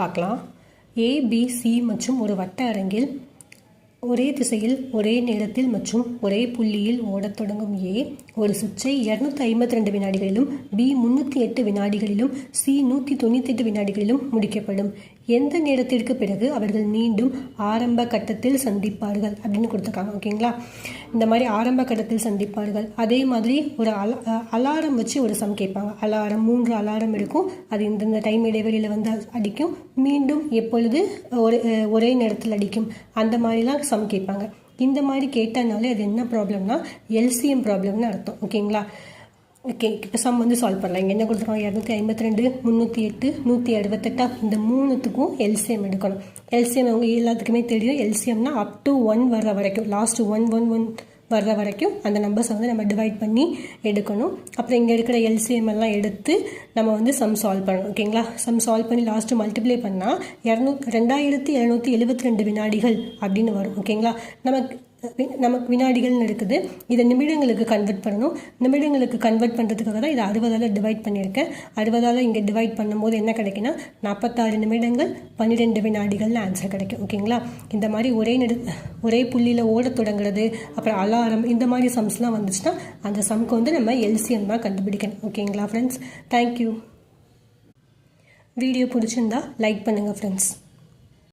பார்க்கலாம். ஏ B C மற்றும் ஒரு வட்ட அரங்கில் ஒரே திசையில் ஒரே நேரத்தில் மற்றும் ஒரே புள்ளியில் ஓடத் தொடங்கும் ஏ ஒரு சுற்றை இரநூத்தி ஐம்பத்தி ரெண்டு வினாடிகளிலும் பி முந்நூற்றி எட்டு வினாடிகளிலும் சி நூற்றி தொண்ணூற்றி எட்டு வினாடிகளிலும் முடிக்கப்படும். எந்த நேரத்திற்கு பிறகு அவர்கள் மீண்டும் ஆரம்ப கட்டத்தில் சந்திப்பார்கள் அப்படின்னு கொடுத்துருக்காங்க ஓகேங்களா? இந்த மாதிரி ஆரம்ப கட்டத்தில் சந்திப்பார்கள். அதே மாதிரி ஒரு அல அலாரம் வச்சு ஒரு சம் கேட்பாங்க. அலாரம் மூன்று அலாரம் இருக்கும். அது இந்தந்த டைம் இடைவெளியில் வந்து அடிக்கும். மீண்டும் எப்பொழுது ஒரே ஒரே நேரத்தில் அடிக்கும். அந்த மாதிரிலாம் சம் கேட்பாங்க. இந்த மாதிரி கேட்டனாலே அது என்ன ப்ராப்ளம்னா எல்சிஎம் ப்ராப்ளம்னு அர்த்தம். ஓகேங்களா? ஓகே இப்போ சம் வந்து சால்வ் பண்ணலாம். இங்கே என்ன கொடுத்துருக்காங்க? இரநூத்தி ஐம்பத்தி ரெண்டு முந்நூற்றி எட்டு நூற்றி அறுபத்தெட்டா? இந்த மூணுத்துக்கும் எல்சிஎம் எடுக்கணும். எல்சிஎம் அவங்க எல்லாத்துக்குமே தெரியும். எல்சிஎம்னா அப் டு ஒன் வர்ற வரைக்கும். லாஸ்ட் ஒன் ஒன் ஒன் வர்ற வரைக்கும் அந்த நம்பர்ஸை வந்து நம்ம டிவைட் பண்ணி எடுக்கணும். அப்புறம் இங்கே இருக்கிற எல்சிஎம் எல்லாம் எடுத்து நம்ம வந்து சம் சால்வ் பண்ணணும். ஓகேங்களா சம் சால்வ் பண்ணி லாஸ்ட்டு மல்டிப்ளை பண்ணால் இரநூ ரெண்டாயிரத்தி இரநூத்தி எழுபத்தி ரெண்டு வினாடிகள் அப்படின்னு வரும். ஓகேங்களா நமக்கு நமக்கு வினாடிகள்னு இருக்குது இதை நிமிடங்களுக்கு கன்வெர்ட் பண்ணணும். நிமிடங்களுக்கு கன்வெர்ட் பண்ணுறதுக்காக தான் இதை அறுபதால் டிவைட் பண்ணியிருக்கேன். அறுபதால் இங்கே டிவைட் பண்ணும்போது என்ன கிடைக்குன்னா நாற்பத்தாறு நிமிடங்கள் பன்னிரெண்டு வினாடிகள்னு ஆன்சர் கிடைக்கும். ஓகேங்களா இந்த மாதிரி ஒரே நெடு ஒரே புள்ளியில் ஓட தொடங்குறது அப்புறம் அலாரம் இந்த மாதிரி சம்ஸ்லாம் வந்துச்சுன்னா அந்த சம்க்கு வந்து நம்ம எல்சிஎம் தான் கண்டுபிடிக்கணும். ஓகேங்களா ஃப்ரெண்ட்ஸ் தேங்க்யூ வீடியோ பிடிச்சிருந்தா லைக் பண்ணுங்கள் ஃப்ரெண்ட்ஸ்